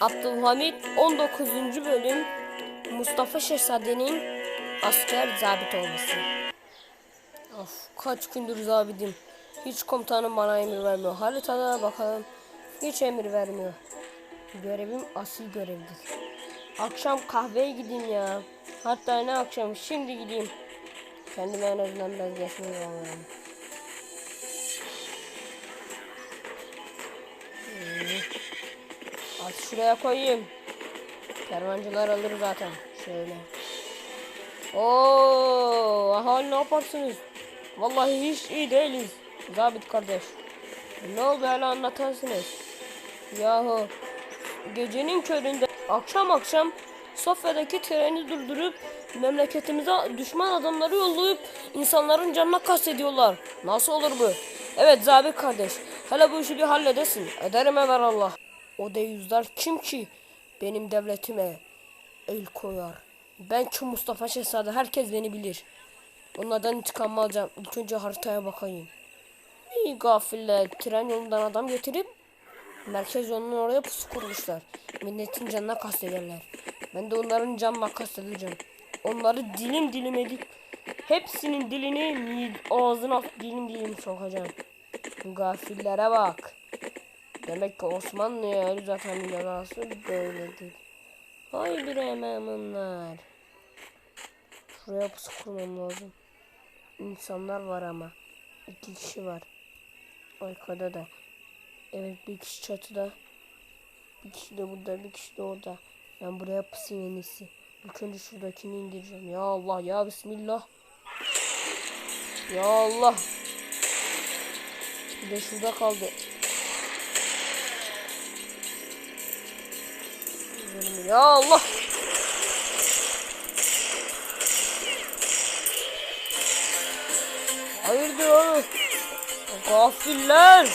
Abdülhamit 19. bölüm Mustafa Şehzade'nin asker zabit olması. Of kaç gündür zabidim. Hiç komutanım bana emir vermiyor. Haritada bakalım hiç emir vermiyor. Görevim asil görevdir. Akşam kahveye gideyim ya. Hatta ne akşam şimdi gideyim. Kendime en azından biraz geçmeyi. Şuraya koyayım. Kervancılar alır zaten. Şöyle. Oo, aha ne yaparsınız? Vallahi hiç iyi değiliz. Zabit kardeş. Ne oldu hala anlatarsınız. Yahu gecenin köründe akşam akşam Sofya'daki treni durdurup memleketimize düşman adamları yollayıp insanların canına kastediyorlar. Nasıl olur bu? Evet Zabit kardeş. Hele bu işi bir halledesin. Ederim ever Allah. O deyyüzler kim ki benim devletime el koyar? Ben ki Mustafa Şehzade herkes beni bilir. Onlardan intikam alacağım. İlk önce haritaya bakayım. İyi gafiller tren yolundan adam getirip merkez yolunun oraya pusu kurmuşlar. Milletin canına kastederler. Ben de onların canına kastedeceğim. Onları dilim dilim edip hepsinin dilini ağzına dilim dilim sokacağım. Gafillere bak. Demek ki Osmanlı'ya el zaten mirası böyledir. Hay bir ememunlar. Şuraya pusu kurmam lazım. İnsanlar var ama. İki kişi var. Arkada da. Evet bir kişi çatıda. Bir kişi de burada, bir kişi de orada. Ben buraya pusayım en iyisi. İlk önce şuradakini indireceğim. Ya Allah ya Bismillah. Ya Allah. Bir de şurada kaldı. Ya Allah. Hayırdır oğlum? Gafiller.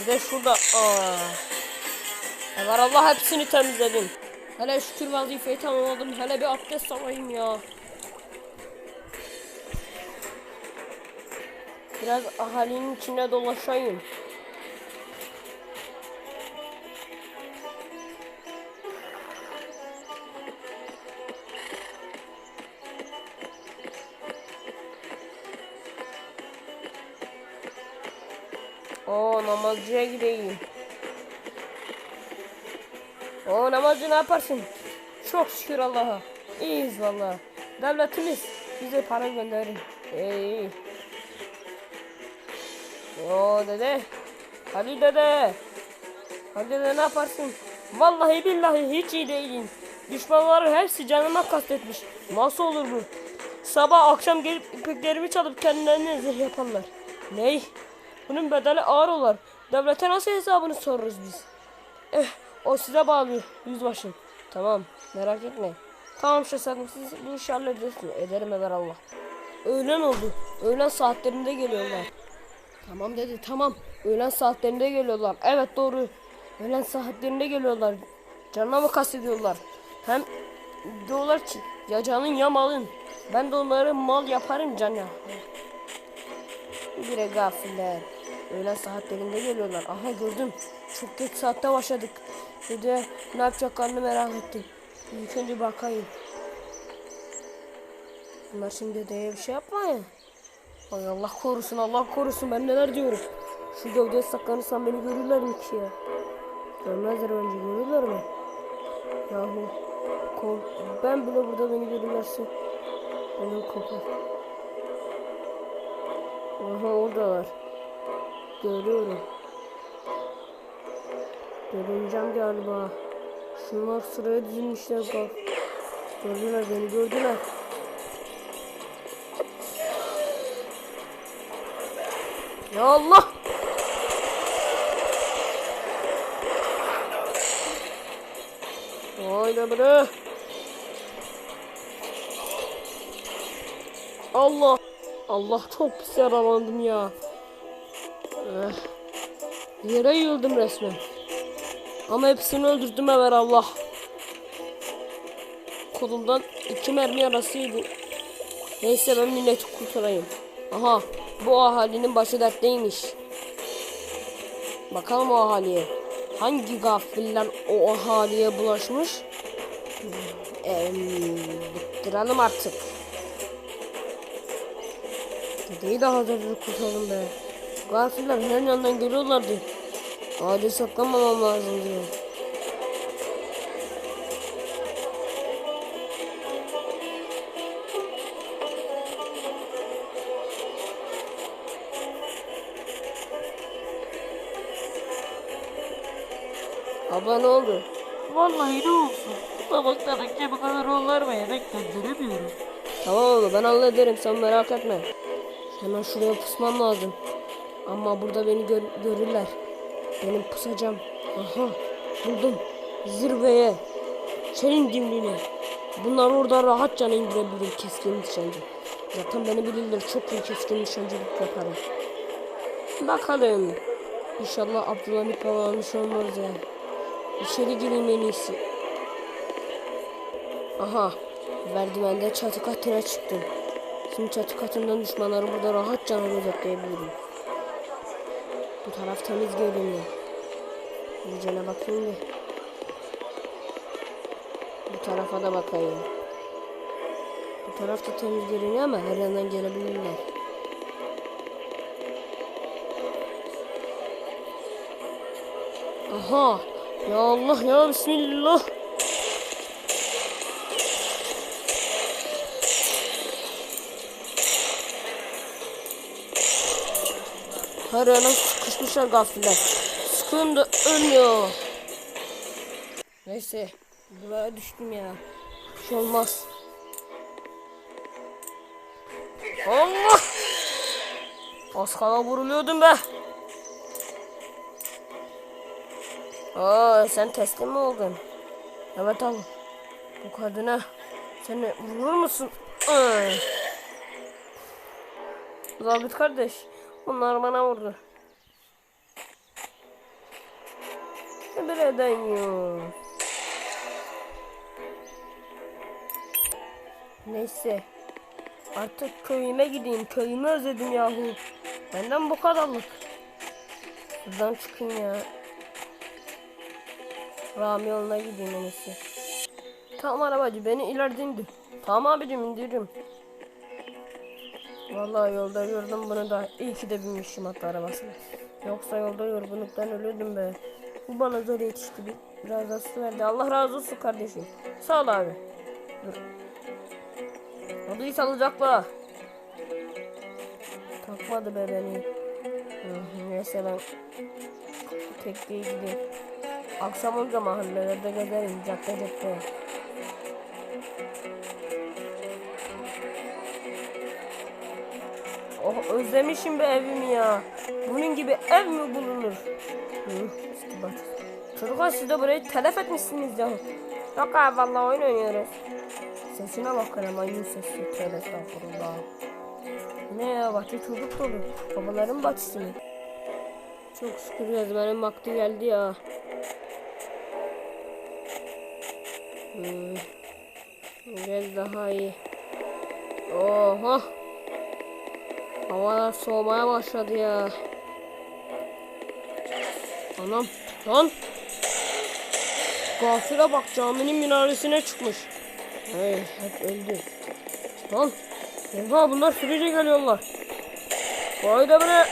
Bir de şurada. Aa. Eğer Allah hepsini temizledim. Hele şükür vazifeyi tamamladım. Hele bir abdest alayım ya. Biraz ahalinin içine dolaşayım. Oo namazcıya gideyim. O namazcı ne yaparsın? Çok şükür Allah'a. İyiyiz valla. Devletimiz bize para gönderir. İyi. O dede. Hadi dede. Hadi dede ne yaparsın? Vallahi billahi hiç iyi değilim. Düşmanların hepsi canıma kastetmiş. Nasıl olur bu? Sabah akşam gelip ipeklerimi çalıp kendilerine zırh yaparlar. Ney? Bunun bedeli ağır olur. Devlete nasıl hesabını soruruz biz? Eh, o size bağlı yüzbaşım. Tamam, merak etme. Tamam şehzadem siz bu işi halledersiniz. Ederim eder Allah. Öğlen oldu. Öğlen saatlerinde geliyorlar. Tamam dedi tamam. Öğlen saatlerinde geliyorlar. Evet doğru. Öğlen saatlerinde geliyorlar. Canına mı kastediyorlar? Hem diyorlar ki ya canın ya malın. Ben de onları mal yaparım can ya. Bire gafiller. Öğlen saatlerinde geliyorlar. Aha gördüm. Çok geç saatte başladık. De ne yapacaklarını merak ettim. İlk önce bakayım. Bunlar şimdi de bir şey yapmayın. Ay Allah korusun Allah korusun ben neler diyorum. Şu gövdeye saklanırsam beni görürler mi ki ya? Görmezler önce görürler mi? Yahu kork ben bile burada beni görürlerse benim kopar. Aha oradalar. Görüyorum. Görüneceğim galiba. Şunlar sıraya dizilmişler bak. Gördüler beni gördüler. Ya Allah! Haydi bre. Allah! Allah çok pis yaralandım ya. Eh. Yere yıldım resmen. Ama hepsini öldürdüm ever Allah. Kolumdan iki mermi yarasıydı. Neyse ben milleti kurtarayım. Aha bu ahalinin başı dertteymiş. Bakalım o ahaliye. Hangi gafiller o ahaliye bulaşmış? Eee bitirelim artık. Dedeyi de hazırdır kurtaralım be. Gafiller her yandan geliyorlardı. Acil saklanmamam lazım diyor. Abla ne oldu? Vallahi ne olsun. Tabaklarınca bu kadar onlarma yemek gönderemiyorum. Tamam abla ben hallederim sen merak etme. Hemen şuraya pusmam lazım. Ama burada beni gör- görürler. Benim pusacağım. Aha buldum. Zirveye. Senin dimliğine. Bunları orada rahatça indirebilirim keskin nişancı. Zaten beni bilirler çok iyi keskin nişancılık yaparım. Bakalım. İnşallah Abdülhamit almış olmaz ya. İçeri gireyim en iyisi. Aha. Merdivende çatı katına çıktım. Şimdi çatı katından düşmanları burada rahatça gözetleyebilirim. Bu taraf temiz görünüyor. İyicene bakayım bir. Bu tarafa da bakayım. Bu taraf da temiz görünüyor ama her yandan gelebilirler. Aha! Ya Allah ya Bismillah! Her yana sıkışmışlar gafiller. Sıkın da ölmüyor. Neyse. Buraya düştüm ya. Bir şey olmaz. Allah! Az kala vuruluyordum be. Aa, sen teslim mi oldun? Evet abi. Bu kadına seni vurur musun? Zabit kardeş. Bunlar bana vurdu. Nereden yok? Neyse. Artık köyüme gideyim. Köyümü özledim yahu. Benden bu kadarlık. Buradan çıkayım ya. Rami yoluna gideyim en iyisi. Tamam arabacı beni ileride indir. Tamam abicim indiririm. Vallahi yolda gördüm bunu da iyi ki de binmişim hatta arabasına. Yoksa yolda yorgunluktan ölürdüm be. Bu bana zor yetişti. Bir- Biraz da su verdi. Allah razı olsun kardeşim. Sağ ol abi. Dur. Hadi iyi sağlıcakla. Takmadı be beni. Neyse ben tekneye gideyim. Akşam olunca mahallelerde gezerim cadde cadde. Oh özlemişim be evimi ya. Bunun gibi ev mi bulunur? Çocuklar siz de burayı telef etmişsiniz ya. Yok abi vallahi oyun oynuyoruz. Sesine bak hele maymun sesi. Tövbe estağfurullah. Ne ya bahçe çocuk dolu. Babaların bahçesi mi? Çok şükür yazmanın vakti geldi ya. Hmm. Biraz daha iyi. Oha. Havalar soğumaya başladı ya. Anam lan. Gafile bak caminin minaresine çıkmış. Hey hep öldü. Lan. Oha bunlar sürece geliyorlar. Vay da bre.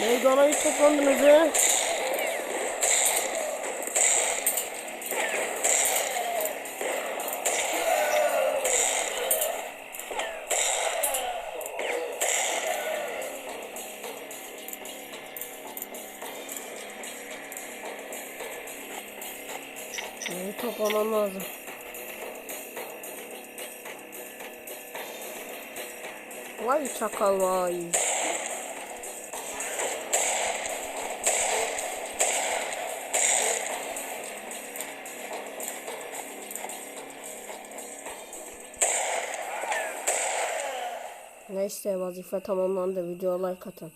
Meydana hiç toplandınız he. Toplamam lazım. Vay çakal vay. Neyse vazife tamamlandı. Video like atın.